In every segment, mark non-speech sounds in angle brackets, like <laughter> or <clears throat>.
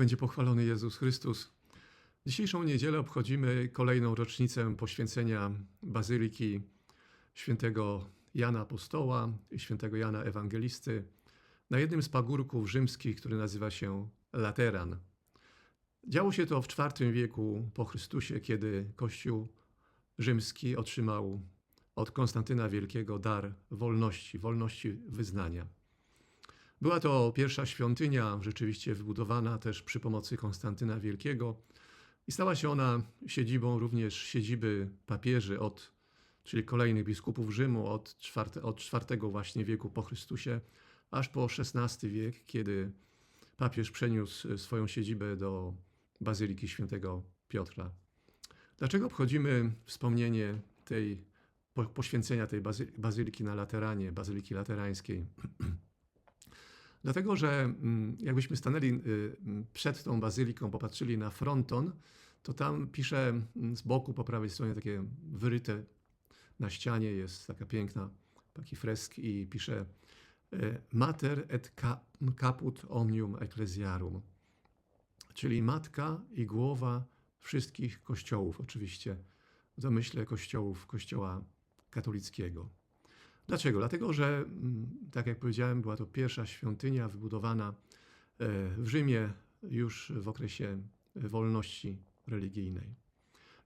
będzie pochwalony Jezus Chrystus. Dzisiejszą niedzielę obchodzimy kolejną rocznicę poświęcenia Bazyliki świętego Jana Apostoła i świętego Jana Ewangelisty na jednym z pagórków rzymskich, który nazywa się Lateran. Działo się to w IV wieku po Chrystusie, kiedy Kościół rzymski otrzymał od Konstantyna Wielkiego dar wolności, wolności wyznania. Była to pierwsza świątynia, rzeczywiście wybudowana też przy pomocy Konstantyna Wielkiego i stała się ona siedzibą również siedziby papieży od, czyli kolejnych biskupów Rzymu od IV, od IV właśnie wieku po Chrystusie, aż po XVI wiek, kiedy papież przeniósł swoją siedzibę do Bazyliki Świętego Piotra. Dlaczego obchodzimy wspomnienie tej po- poświęcenia tej bazy, bazyliki na Lateranie, Bazyliki Laterańskiej? <clears throat> Dlatego, że mm, jakbyśmy stanęli y, mm, przed tą bazyliką, popatrzyli na fronton, to tam pisze mm, z boku po prawej stronie takie wyryte na ścianie jest taka piękna, taki fresk i pisze y, Mater et ca- caput omnium ecclesiarum, czyli matka i głowa wszystkich kościołów, oczywiście w domyśle kościołów, kościoła katolickiego. Dlaczego? Dlatego, że, mm, tak jak powiedziałem, była to pierwsza świątynia wybudowana e, w Rzymie już w okresie wolności religijnej.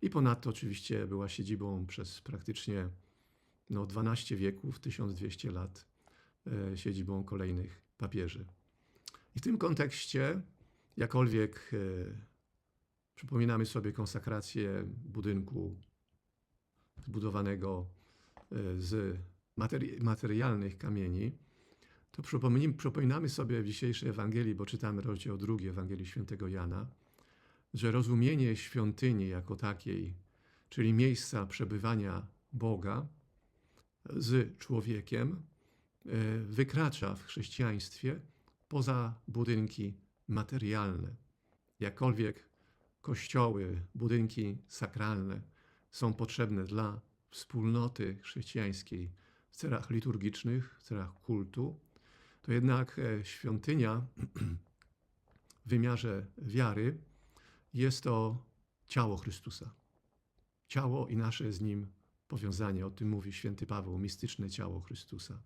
I ponadto oczywiście była siedzibą przez praktycznie no, 12 wieków, 1200 lat, e, siedzibą kolejnych papieży. I w tym kontekście, jakkolwiek e, przypominamy sobie konsekrację budynku zbudowanego e, z materi- materialnych kamieni, to przypominamy sobie w dzisiejszej Ewangelii, bo czytamy rozdział drugi Ewangelii Świętego Jana, że rozumienie świątyni jako takiej, czyli miejsca przebywania Boga z człowiekiem, e, wykracza w chrześcijaństwie poza budynki materialne. Jakkolwiek kościoły, budynki sakralne są potrzebne dla wspólnoty chrześcijańskiej w celach liturgicznych, w celach kultu, to jednak e, świątynia w wymiarze wiary jest to ciało Chrystusa. Ciało i nasze z nim powiązanie. O tym mówi święty Paweł, mistyczne ciało Chrystusa.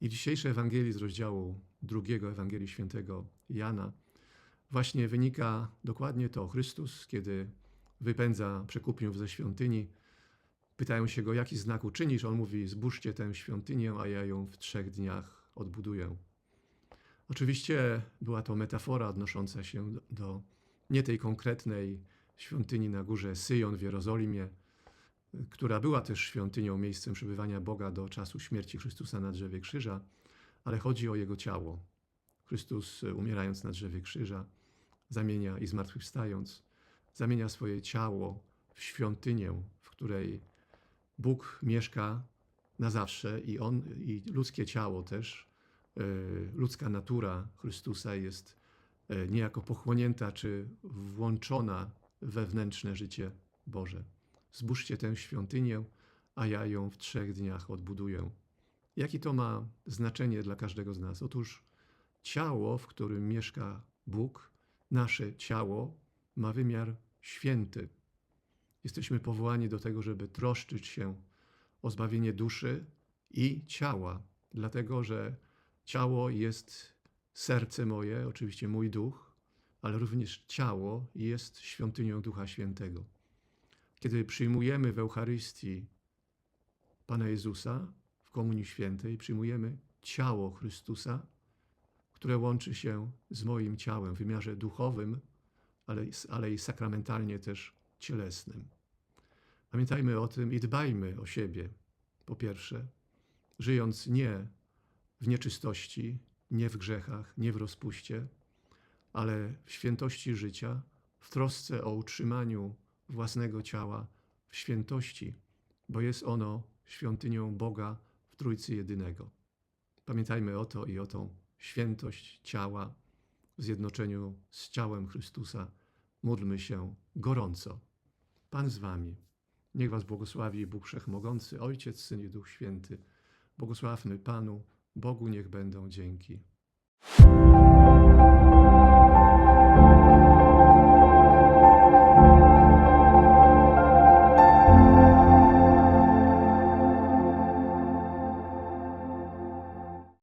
I dzisiejsze Ewangelii z rozdziału drugiego Ewangelii świętego Jana właśnie wynika dokładnie to. Chrystus, kiedy wypędza przekupniów ze świątyni, pytają się go, jaki znak uczynisz? On mówi, zbóżcie tę świątynię, a ja ją w trzech dniach odbuduję. Oczywiście była to metafora odnosząca się do, do nie tej konkretnej świątyni na górze Syjon w Jerozolimie, która była też świątynią, miejscem przebywania Boga do czasu śmierci Chrystusa na drzewie krzyża, ale chodzi o Jego ciało. Chrystus, e, umierając na drzewie krzyża, zamienia i zmartwychwstając, zamienia swoje ciało w świątynię, w której Bóg mieszka na zawsze i On, i ludzkie ciało też, e, ludzka natura Chrystusa jest e, niejako pochłonięta czy włączona wewnętrzne życie Boże. Zbóżcie tę świątynię, a ja ją w trzech dniach odbuduję. Jakie to ma znaczenie dla każdego z nas? Otóż ciało, w którym mieszka Bóg, nasze ciało, ma wymiar święty. Jesteśmy powołani do tego, żeby troszczyć się o zbawienie duszy i ciała, dlatego że ciało jest serce moje, oczywiście mój duch, ale również ciało jest świątynią Ducha Świętego. Kiedy przyjmujemy w Eucharystii Pana Jezusa w Komunii Świętej, przyjmujemy ciało Chrystusa, które łączy się z moim ciałem w wymiarze duchowym, ale, ale i sakramentalnie też cielesnym. Pamiętajmy o tym i dbajmy o siebie. Po pierwsze, żyjąc nie w nieczystości, nie w grzechach, nie w rozpuście, ale w świętości życia, w trosce o utrzymaniu własnego ciała w świętości, bo jest ono świątynią Boga w Trójcy Jedynego. Pamiętajmy o to i o tą świętość ciała w zjednoczeniu z ciałem Chrystusa. Módlmy się gorąco. Pan z wami. Niech was błogosławi Bóg Wszechmogący, Ojciec, Syn i Duch Święty. Błogosławmy Panu, Bogu niech będą dzięki.